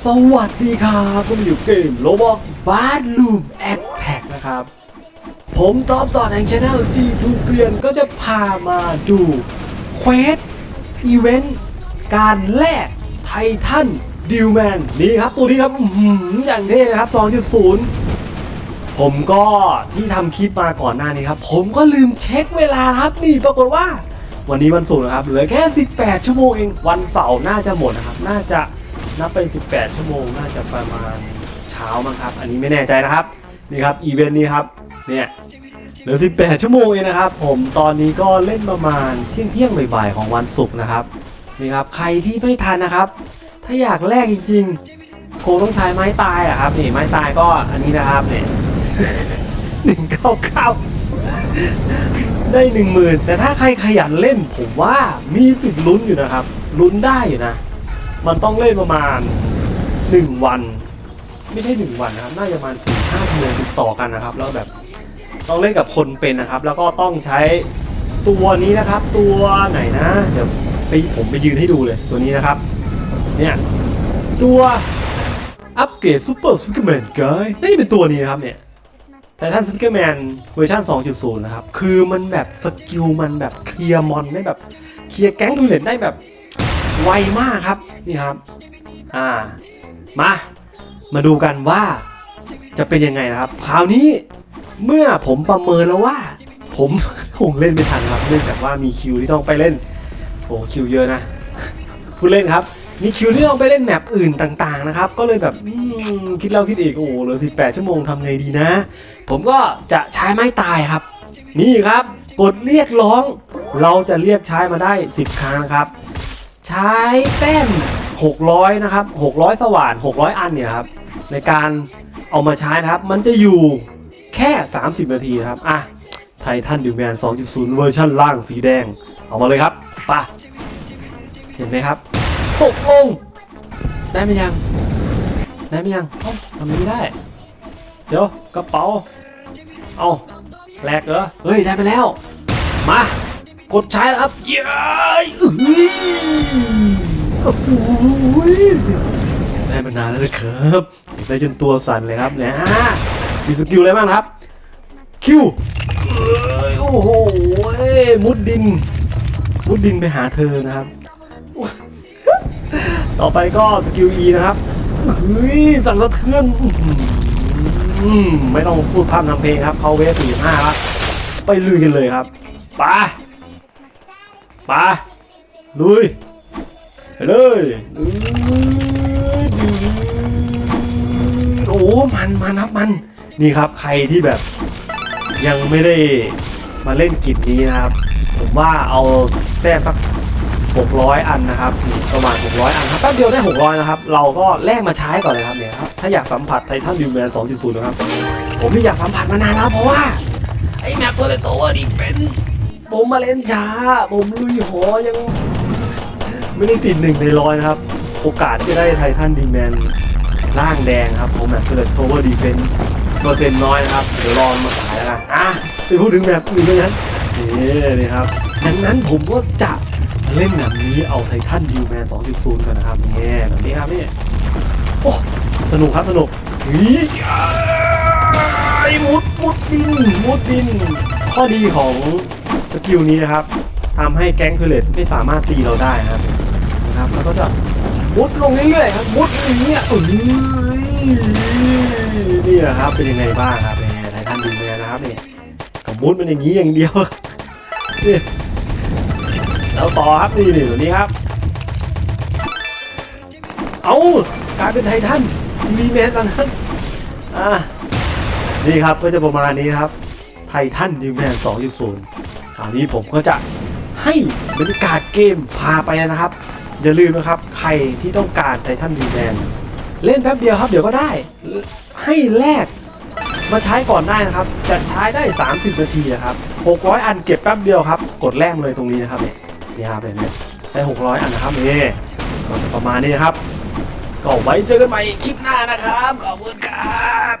สวัสดีครับก็มาอยู่เกมโลบอกบาร์ลูมแอคแท็กนะครับ ผมตอบสอนแห่งช anel G2 เกรียนก็จะพามาดูเควสอีเวนต์การแลกไททันดิวแมนนี่ครับ ตัวนี้ครับอื้อหืออย่างเท่นะครับ 2.0 ผมก็ที่ทำคลิปมาก่อนหน้านี้ครับ ผมก็ลืมเช็คเวลาครับนี่ปรากฏว่า วันนี้วันศุกร์นะครับเหลือแค่ 18 ชั่วโมงเองวันเสาร์น่าจะหมดนะครับ น่าจะ นับเป็น18 ชั่วโมงน่าจะประมาณเช้ามั้งครับ อันนี้ไม่แน่ใจนะครับ นี่ครับอีเวนต์นี้ครับ เนี่ยเหลือ 18 ชั่วโมงเองนะครับ ผมตอนนี้ก็เล่นประมาณเที่ยงเที่ยงบ่ายๆของวันศุกร์นะครับนี่ครับ ใครที่ไม่ทันนะครับ ถ้าอยากแลกจริงๆคงต้องใช้ไม้ตายอะครับนี่ไม้ตายก็อันนี้นะครับเนี่ยหนึ่งเก้าเก้าได้หนึ่งหมื่นแต่ถ้าใครขยันเล่นผมว่ามีสิทธิ์ลุ้นอยู่นะครับ ลุ้นได้อยู่นะ มันต้องเล่นประมาณหนึ่งวัน ไม่ใช่หนึ่งวันนะครับน่าจะประมาณสี่ห้าเดือนติดต่อกันนะครับ แล้วแบบต้องเล่นกับคนเป็นนะครับ แล้วก็ต้องใช้ตัวนี้นะครับ ตัวไหนนะเดี๋ยวไปผมไปยืนให้ดูเลยตัวนี้นะครับ เนี่ยตัวอัปเกรดซูเปอร์สปิเกอร์แมนกายน่าจะเป็นตัวนี้นะครับเนี่ยแต่ท่านสปิเกอร์แมนเวอร์ชัน2.0 นะครับ คือมันแบบสกิลมันแบบเคลียร์มอนได้แบบเคลียร์แก๊งดูเลนได้แบบ ไวมากครับนี่ครับอ่ามามาดูกันว่าจะเป็นยังไงนะครับ คราวนี้เมื่อผมประเมินแล้วว่า ผมคงเล่นไม่ทันครับเนื่องจากว่ามีคิวที่ต้องไปเล่นโอ้คิวเยอะนะผู้เล่นครับ มีคิวที่ต้องไปเล่นแมปอื่นต่างๆนะครับ ก็เลยแบบคิดแล้วคิดอีกโอ้เหลือ18 ชั่วโมงทำไงดีนะ ผมก็จะใช้ไม้ตายครับ นี่ครับกดเรียกร้อง เราจะเรียกใช้มาได้ 10 ครั้งนะครับ ใช้แต้ม600 นะครับ 600 สว่าน 600 อันเนี่ยครับ ในการเอามาใช้นะครับ มันจะอยู่แค่ 30 นาทีนะครับ อะ ไททันดิวแมน 2.0 เวอร์ชันล่างสีแดง เอามาเลยครับป่ะเห็นไหมครับตกลงได้ไหมยัง ได้ไหมยังเอ้ทำไม่ได้ เดี๋ยวกระเป๋า เอาแหลกเหรอ เฮ้ย ได้ไปแล้ว มา กดใช้แล้วครับเย้ยอื้ออโอ้โหได้มานานแล้วนะครับได้จนตัวสั่นเลยครับเนี่ยฮะมีสกิลอะไรบ้างครับ คิวเอ้โอ้โหมุดดิน มุดดินไปหาเธอนะครับ ต่อไปก็สกิล E นะครับเฮ้ยสั่งสะเทือนไม่ต้องพูดพร่ำทำเพลงครับเขาเวฟสี่ห้าแล้วไปลุยกันเลยครับไป ปลุยไปเลยโอ้มันมันครับมัน นี่ครับใครที่แบบ ยังไม่ได้มาเล่นกิจนี้นะครับ ผมว่าเอาแต้มสัก 600 อันนะครับนี่ประมาณ 600 อันครับแป๊บเดียวได้ 600 นะครับ เราก็แลกมาใช้ก่อนเลยครับเนี่ยครับถ้าอยากสัมผัสไททันดิวแมน2.0 นะครับ ผมนี่อยากสัมผัสมานานแล้วเพราะว่า ไอ้แมปตัวเลตัวดีเฟน ผมมาเล่นช้า ผมลุยหอยัง ไม่ได้ติดหนึ่งในร้อยนะครับ โอกาสที่ได้ไททันดิวแมนร่างแดงครับผมแมปตัวเลตัวดีเฟนเปอร์เซ็นต์น้อยนะครับ เดี๋ยวรอมาขายแล้วกันอะไปพูดถึงแบบอื่นด้วยนั้นนี่นี่ครับดังนั้นผมก็จะเล่นแบบนี้เอาไททันดิวแมน 2.0 กันนะครับนี่แบบนี้ครับนี่โอ้สนุกครับสนุกนี่มุดมุดดินมุดดิน ข้อดีของสกิลนี้นะครับทำให้แก๊งคือเลตไม่สามารถตีเราได้นะครับนะครับ แล้วก็จะมุดลงเรื่อยๆครับมุดอย่างเงี้ยเอ้ยนี่แหละครับเป็นยังไงบ้างครับเนี่ยไททันดิวแมนะครับเนี่ยกับมุดมันอย่างนี้อย่างเดียวนี่แล้วต่อครับนี่นี่ตัวนี้ครับ เอากลายเป็นไททันมีแมนตอนนั้นอ่านี่ครับก็จะประมาณนี้ครับ ไททันดิวแมน 2.0 คราวนี้ผมก็จะให้บรรยากาศเกมพาไปนะครับ อย่าลืมนะครับ ใครที่ต้องการไททันดิวแมน เล่นแป๊บเดียวครับ เดี๋ยวก็ได้ ให้แลกมาใช้ก่อนได้นะครับ จะใช้ได้ 30 นาทีนะครับ 600 อันเก็บแป๊บเดียวครับ กดแลกเลยตรงนี้นะครับเนี่ยนี่ครับเนไหมใช้ 600 อันนะครับเนี่ประมาณนี้นะครับ ก็ไว้เจอกันใหม่คลิปหน้านะครับ ขอบคุณครับ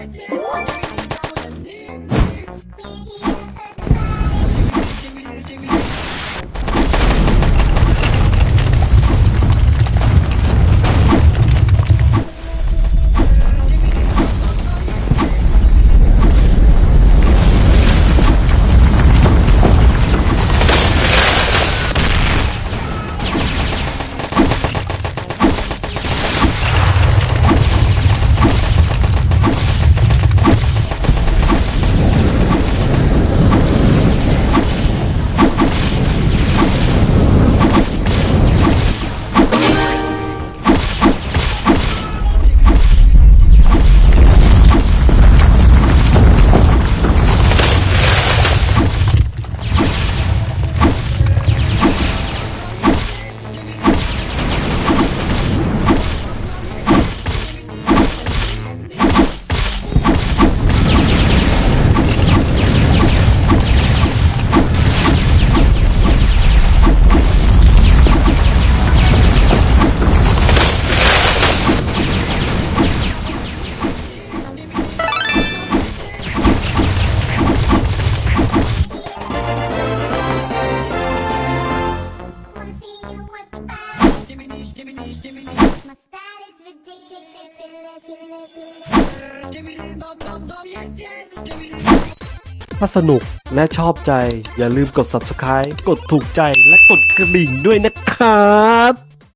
Yes. ถ้าสนุกและชอบใจ อย่าลืมกด subscribe กดถูกใจและกดกระดิ่งด้วยนะครับ